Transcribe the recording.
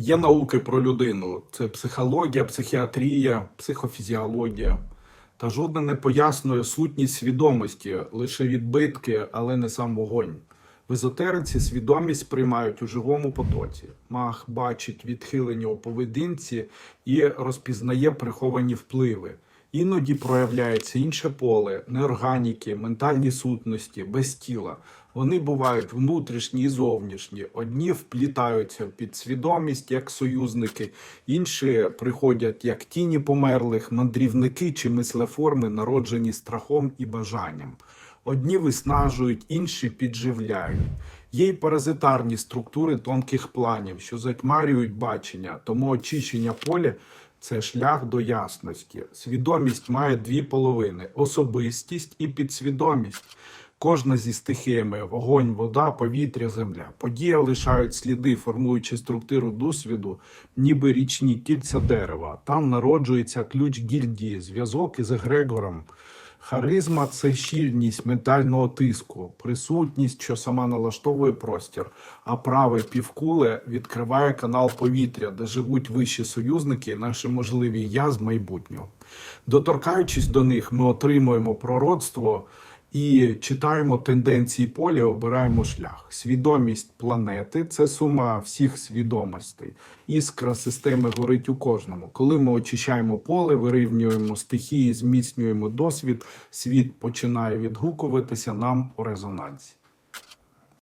Є науки про людину: це психологія, психіатрія, психофізіологія. Та жодне не пояснює сутність свідомості, лише відбитки, але не сам вогонь. В езотериці свідомість приймають у живому потоці. Мах бачить відхилення у поведінці і розпізнає приховані впливи. Іноді проявляється інше поле, неорганіки, ментальні сутності, без тіла. Вони бувають внутрішні і зовнішні. Одні вплітаються в підсвідомість як союзники, інші приходять як тіні померлих, мандрівники чи мислеформи, народжені страхом і бажанням. Одні виснажують, інші підживляють. Є й паразитарні структури тонких планів, що затьмарюють бачення, тому очищення поля це шлях до ясності. Свідомість має дві половини: особистість і підсвідомість. Кожна зі стихіями вогонь, вода, повітря, земля. Події лишають сліди, формуючи структуру досвіду, ніби річні кільця дерева. Там народжується ключ гільдії, зв'язок із егрегором. Харизма це щільність ментального тиску, присутність, що сама налаштовує простір, а праве півкуле відкриває канал повітря, де живуть вищі союзники, наші можливі я з майбутнього. Доторкаючись до них, ми отримуємо пророцтво і читаємо тенденції поля, обираємо шлях. Свідомість планети це сума всіх свідомостей. Іскра системи горить у кожному. Коли ми очищаємо поле, вирівнюємо стихії, зміцнюємо досвід, світ починає відгукуватися нам у резонансі.